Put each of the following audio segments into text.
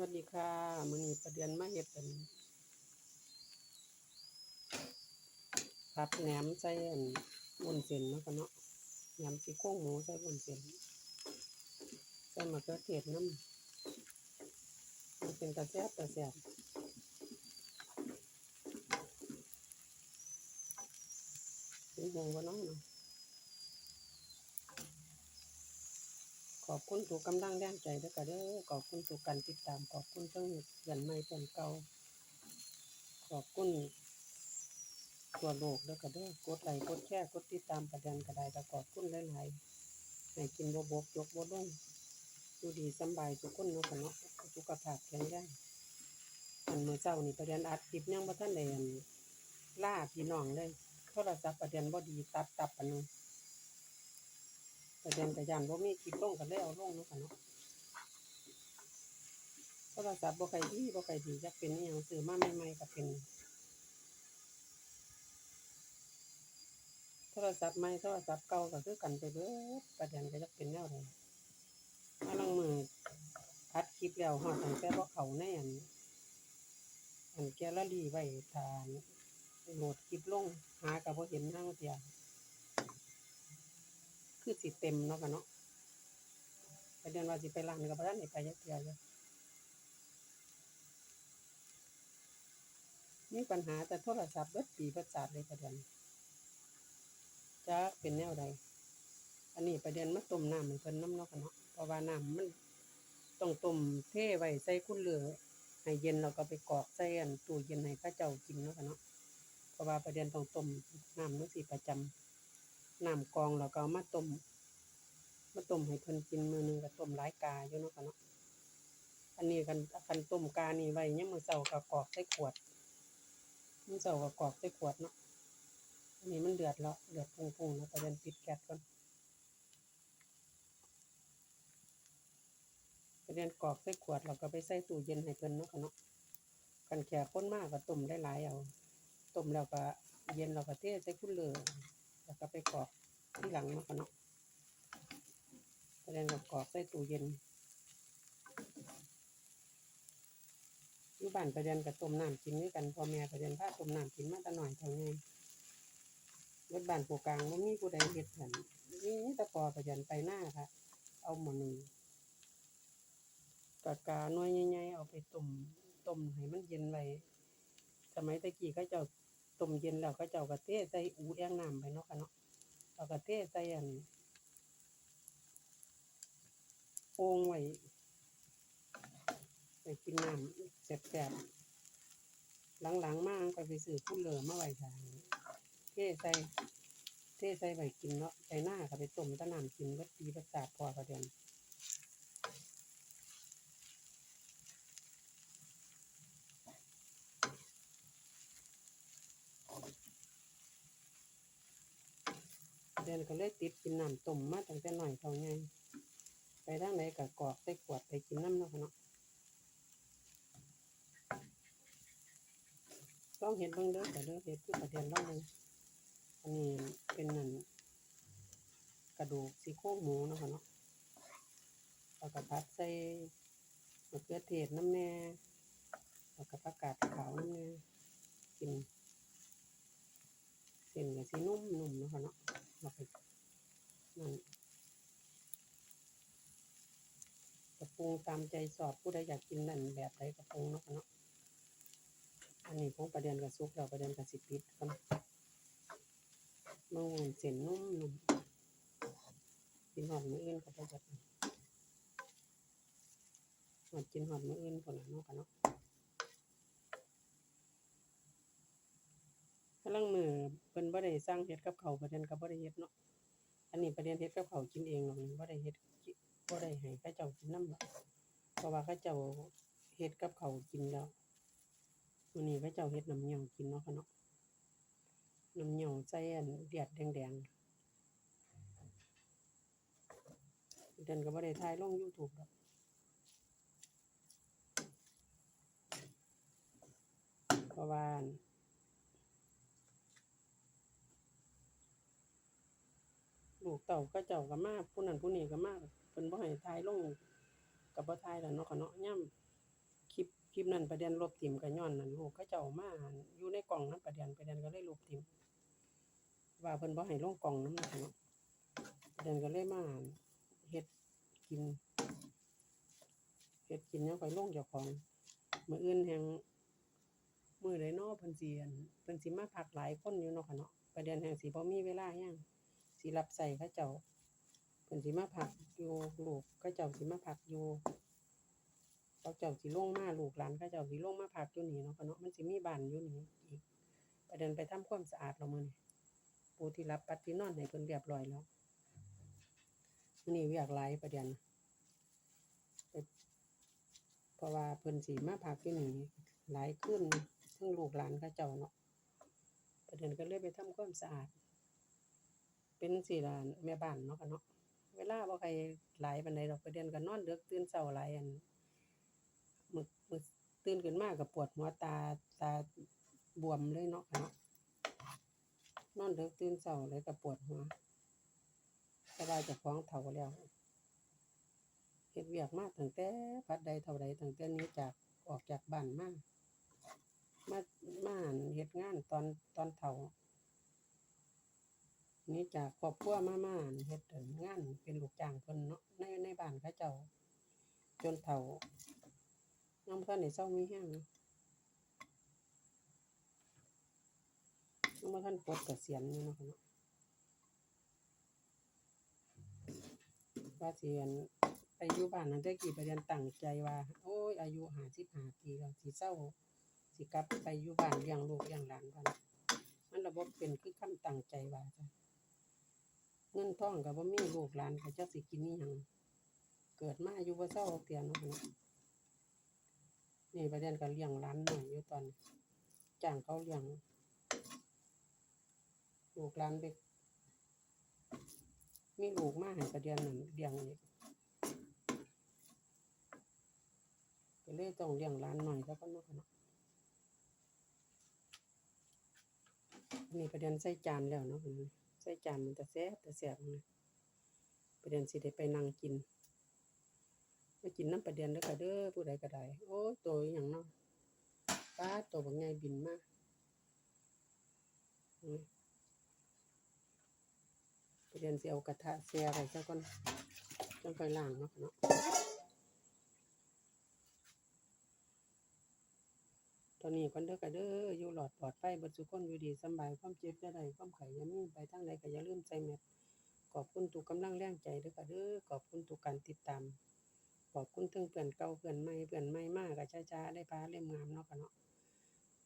วัสดีค่ะมือนี้ประเดือนมาเฮ็ดเป็นผัดแหนมใส่อันวุ้นเส้นเนาะค่ะเนาะแหนมซี่โครงหมูใส่วุ้นเส้นใส่มะเขือเทศน้ำมันเป็นตาแซ่บตาแซ่บเป็นห่วงบ่น้องเนาะ ขอบคุณทุกกำลังแรงใจเด้อค่ะเด้อขอบคุณทุกการติดตามขอบคุณทั้งเพื่อนใหม่เพื่อนเก่าขอบคุณทั่วโลกเด้อค่ะเด้อกดไลค์กดแชร์กดติดตามประเด็นก็ได้ก็ขอบคุณหลายๆให้กินบ่บกยกบ่ลงอยู่ดีสบายทุกคนเนาะค่ะเนาะสุขภาพแข็งแรงอันเมื้อเช้านี่ประเด็นอัดคลิปยังบ่ทันได้อันล่าพี่น้องเลยโทรศัพท์ประเด็นบ่ดีตัดตับอันนึง ประเด็นก็ย่านบ่มีคลิปลงก็เลยเอาลงเนาะค่ะเนาะโทรศัพท์บ่ค่อยดีบ่ค่อยดีจักเป็นอีหยังซื้อมาใหม่ๆก็เป็นโทรศัพท์ใหม่โทรศัพท์เก่าก็คือกันไปเบิดประเด็นก็จะเป็นแนวใดมาลังมืออัดคลิปแล้วฮอดตั้งแต่บ่เขาในอันอันแกลลี่ไว้ทานโหลดคลิปลงหาก็บ่เห็นทางเตียง คือสิเต็มเนาะค่ะเนาะไปเด็นว่าสิไปร้านก็บ่ทันได้ไปจักเทื่อเลยมีปัญหาแต่โทรศัพท์เบิดปีเบิดชาติเลยประเด็นจะเป็นแนวใดอันนี้ประเด็นมันต้มน้ำให้เพิ่นน้ำเนาะค่ะเนาะเพราะว่าน้ำมันต้องต้มเทไว้ใส่คุณเหลือให้เย็นแล้วก็ไปกรอกใส่อันตู้เย็นให้เข้าเจ้ากินเนาะค่ะเนาะเพราะว่าประเด็นต้องต้มน้ำจังซี่ประจำ น้ำกองแล้วก็เอามาต้มมาต้มให้เพิ่นกินมื้อหนึงก็ต้มหลายกาอยู่เนาะค่ะเนาะอันนี้คันคันต้มกานี่ไว้ยามมื้อเช้าก็กรอกใส่ขวดมื้อเช้าก็กรอกใส่ขวดเนาะอันนี้มันเดือดแล้วเดือดพุ่งๆแล้วประเด็นปิดแก๊สก่อนประเด็นกรอกใส่ขวดเราก็ไปใส่ตู้เย็นให้เพิ่นเนาะค่ะเนาะกันแค่คนมากก็ต้มได้หลายเอาต้มแล้วก็เย็นเราก็เทใส่คุณเหลือแล้วก็ไปกรอก ที่หลังเนาะค่ะเนาะประเด็นก็กรอกใส่ตู้เย็นอยู่บ้านประเด็นก็ต้มน้ำกินด้วยกันพ่อแม่ประเด็นพาต้มน้ำกินมาแต่น้อยเท่านี้รถบ้านผู้กลางบ่มีผู้ใดเฮ็ดกันมีแต่พอประยันไปหน้าค่ะ เอาหมอนึ่งกะกาหน่วยใหญ่ๆเอาไปต้มต้มให้มันเย็นไว้สมัยตะกี้เขาเจ้าต้มเย็นแล้วเขาเจ้าก็เทใส่อูแองน้ำไปเนาะค่ะเนาะ แล้วก็เทใส่อันโอ่งไว้ไปกินน้ำแสบๆหลังๆมาก็ไปซื้อผู้เหลือมาไว้ทางเทใส่เทใส่ใบกินเนาะใส่หน้าก็ไปต้มตะน้ำกินวัดปีประสาทพอประเด็นเดือน ก็เลยติดกินน้ำต้มมาตั้งแต่หน่อยเท่าไงไปทางไหนก็กอกใส่ขวดไปกินน้ำเนาะค่ะเนาะต้องเห็นบิ่งเด้อแต่เด้อเห็ดคือประเด็นเล่าเลยอันนี้เป็นนั่นกระดูกซี่โครงหมูเนาะค่ะเนาะแล้วก็ผัดใส่มะเขือเทศน้ำแน่แล้วก็ผักกาดขาวน้ำแน่กินเส้นก็สินุ่มนุ่มเนาะเนาะ แล้วก็นั่นกระปรุงตามใจสอบผู้ใดอยากกินนั่นแบบใดกระปรุงเนาะเนาะอันนี้ของประเด็นกับซุปเราประเด็นกับสิปิดก่อนมันวนเส้นนุ่มนุ่มกินหอดมืออื่นก็บ่เบิดหอดกินหอดมืออื่นคนละเนาะกันเนาะำลังมือเพิ่นบ่ได้สร้างเฮ็ดกับเขาประเด็นก็บ่ได้เฮ็ดเนาะอันนี้ประเด็นเฮ็ดกับเขากินเองหรอกนี่บ่ได้เฮ็ดกิบ่ได้ให้เขาเจ้ากินนำหรอกเพราะว่าเขาเจ้าเฮ็ดกับเขากินแล้วมื้อนี้เขาเจ้าเฮ็ดน้ำเงี้ยวกินเนาะค่ะเนาะน้ำเหนียวใส่อันเดือดแดงๆเดินก็บ่ได้ถ่ายลง YouTube ดอกเพราะว่าอั่นลูก เต้าเขาเจ้าก็มาผู้นั้นผู้นี้ก็มาเพิ่นบ่ให้ถ่ายลงก็บ่ถ่ายแล้วเนาะค่ะเนาะยามคลิปนั้นประเด็นลบทิ่มก็ย้อนนั่นลูกเขาเจ้ามาอยู่ในกล่องนั้นประเด็นประเด็นก็เลยลบทิ่มว่าเพิ่นบ่ให้ลงกล่องนำเนาะเนาะประเด็นก็เลยมาเฮ็ดกินเฮ็ดกินยังค่อยลงเจ้าของมื้ออื่นแฮงมื้อใดน้อเพิ่นสิเพิ่นสิมาพักหลายคนอยู่เนาะค่ะเนาะประเด็นแฮงสิบ่มีเวลาแฮง สิรับใช้เขาเจ้าเพิ่นสิมาพักอยู่ลูกเขาเจ้าสิมาพักอยู่เขาเจ้าสิลงมาลูกหลานเขาเจ้าสิลงมาพักอยู่นี่เนาะค่ะเนาะมันสิมีบ้านอยู่นี่อีกประเด็นไปทำความสะอาดแล้วมื้อนี้ปูที่รับปัดที่นอนให้เพิ่นเรียบร้อยแล้วมื้อนี้เวียกหลายประเด็นเพราะว่าเพิ่นสิมาพักอยู่นี่หลายคืนเพิ่งลูกหลานเขาเจ้าเนาะประเด็นก็เลยไปทำความสะอาด เป็นสิละแม่บ้านเนาะค่ะเนาะเวลาบ่ใครหลายปานใดดอกประเด็นก็นอนดึกตื่นเช้าหลายอันมึกมึกตื่นขึ้นมาก็ปวดหัวตาตาบวมเลยเนาะค่ะเนาะนอนดึกตื่นเช้าเลยก็ปวดหัวสบายจากของเฒ่าแล้วเฮ็ดเวียกมาตั้งแต่พัดใดเท่าใดตั้งแต่นี้จากออกจากบ้านมามามาเฮ็ดงานตอนตอนเฒ่า นี่จากครอบครัวมามาเฮ็ดงานเป็นลูกจ้างเพิ่นเนาะในในบ้านเขาเจ้า จนเฒ่าน้ำท่านในเศร้ามีแห้งนะน้ำท่านปลดเกษียณอยู่เนาะเนาะว่าเสียนไปอยู่บ้านนั้นได้กี่ประเด็นตั้งใจว่า โอ้ยอายุห้าสิบห้าปีแล้วสิเศร้าสิกลับไปอยู่บ้านเลี้ยงลูกเลี้ยงหลานก่อนมันระบบเป็นคือคำตั้งใจว่าจ้ะ เงินทองกับว่ามีลูกหลานก็จะสิกินนี่ยังเกิดมาอยู่บ่เศร้าเตียนเนาะนี่ประเด็นก็เลี้ยงร้านหน่อยอยู่ตอนจ้างเขาเลี้ยงลูกร้านไปมีลูกมาให้ประเด็นนั่นเลี้ยงอีกก็เลยต้องเลี้ยงร้านหน่อยแล้วก็นาะค่ะเนะนี่ประเด็นใส่จานแล้วเนาะคุณ ใส่จานมันจะแซ่บแต่แซ่บเลยประเด็นสิได้ไปนั่งกินไปกินน้ำประเด็นเด้อค่ะเด้อผู้ใดก็ได้โอ้ตัวอย่างเนาะป้าตัวบางไงบินมาประเด็นสิเอากระทะแซ่ไปซะก่อนจังค่อยล้างเนาะเนาะ ตอนนี้ก่อนเด้อค่ะเด้ออยู่หลอดปลอดภัยเบิดสุคนอยู่ดีสบายความเจ็บจะได้ความไข้อย่ามีไปทางใดก็อย่าลืมใส่แมสขอบคุณทุกกำลังแรงใจเด้อค่ะเด้อขอบคุณทุกการติดตามขอบคุณถึงเพื่อนเก่าเพื่อนใหม่เพื่อนใหม่มากก็ช้าๆได้พาเล่มงามเนาะค่ะเนาะ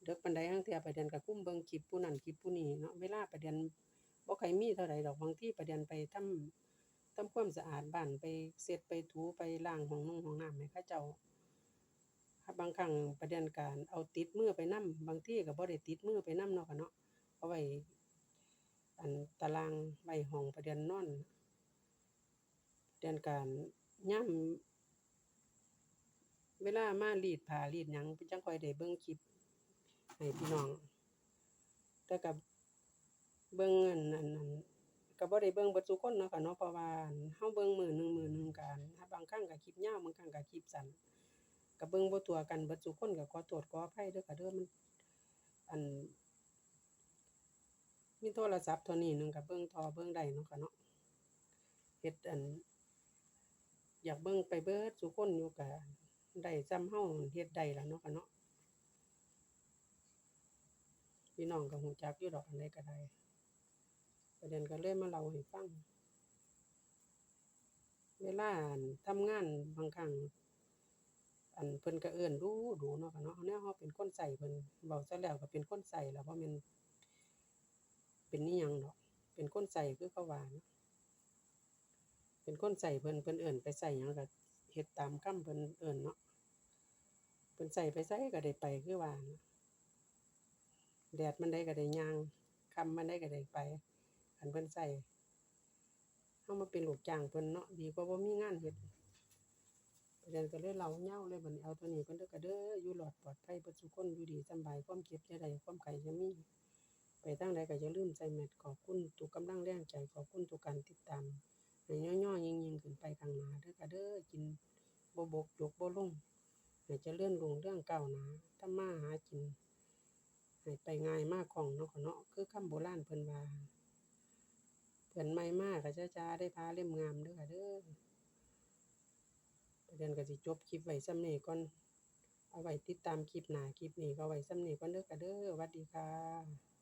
เด็กปานใดหั้งเทียประเด็นก็คุ้มเบิงคลิปผู้นั้นคลิปผู้นี้เนาะเวลาประเด็นบ่ค่อยมีเท่าใดดอกบางที่ประเด็นไปทำทำความสะอาดบ้านไปเช็ดไปถูไปล้างห้องนุ่งห้องน้ำให้เขาเจ้า บางครั้งประเด็นการเอาติดมือไปนำบางทีก็บ่ได้ติดมือไปนำเนาะค่ะเนาะเอาไว้อันตารางไว้ห้องประเด็นนอนประเด็นการย่ำเวลามารีดผ้ารีดหยังจังค่อยได้เบิ่งคลิปให้พี่น้อง แต่กับเบิ่งอันนั้นอันก็บ่ได้เบิ่งเบิดซุคนเนาะค่ะเนาะเพราะว่าเฮาเบิ่งมื้อหนึงมื้อหนึงกันถ้าบางครั้งก็คลิปยาวบางครั้งก็คลิปสั้น ก็เบิ่งบ่ทั่วกันเบิดซุคนก็ขอโทษขออภัยเด้อค่ะเด้อมัน อัน มีโทรศัพท์เท่านี้หนึงก็เบิ่งทอเบิ่งได้เนาะค่ะเนาะเฮ็ดอัน อยากเบิ่งไปเบิดซุคนอยู่ก็ได้ซ้ำเฮาเฮ็ดได้ล่ะเนาะค่ะเนาะพี่น้องก็ฮู้จักอยู่ดอกอันใดก็ได้ประเด็นก็เลยมาเล่าให้ฟัง เวลาอันทำงานบางครั้ง อันเพิ่นก็เอิ้นดูดูเนาะค่ะเนาะแนวเฮาเป็นคนใส่เพิ่นเว้าซะแล้วก็เป็นคนใส่แล่ะบ่แม่นเป็นอิหยังดอกเป็นคนใส่คือเขาว่าเนะเป็นคนใส่เพิ่นเพิ่นเอิ้นไปใส่หยังก็เฮ็ดตามคำเพิ่นเอิ้นเนาะเพิ่นใส่ไปไสก็ได้ไปคือว่านะแดดมันได้ก็ได้ย่างค่ำมันได้ก็ได้ไปคันเพิ่นใส่เฮามาเป็นลูกจ้างเพิ่นเนาะดีกว่าบ่มีงานเฮ็ด ประเด็นก็เลยเล่าเหย้าเลยบัดนี้เอาตัวนี้ก่อนเด้อก็เด้ออยู่รอดปลอดภัยเบิดทุคนอยู่ดีสำบายความเจ็บอย่าได้ความไข้อย่ามีไปทางใดก็อย่าลืมใส่แมสขอบคุณทุกกำลังแรงใจขอบคุณทุกการติดตามให้ย่อๆยิงๆขึ้นไปข้างหน้าเด้อก็เด้อกินบ่บกจกบ่ลงให้เจริญรุ่งเรื่องเก้าวหน้ามาหากินให้ไปง่ายมาคล่องเนาะเนาะคือคำโบราณเพิ่นว่าเพื่นใหม่มาก็จะจาได้พาเล่มงามเด้อค่ะเด้อ เด็นก็สิจบคลิปไว้ซ้ำนี้ก่อนเอาไว้ติดตามคลิปหน้าคลิปนี้ก็ไว้ซ้ำนี้ก่อนเด้อค่ะเด้อสวัดดีค่ะ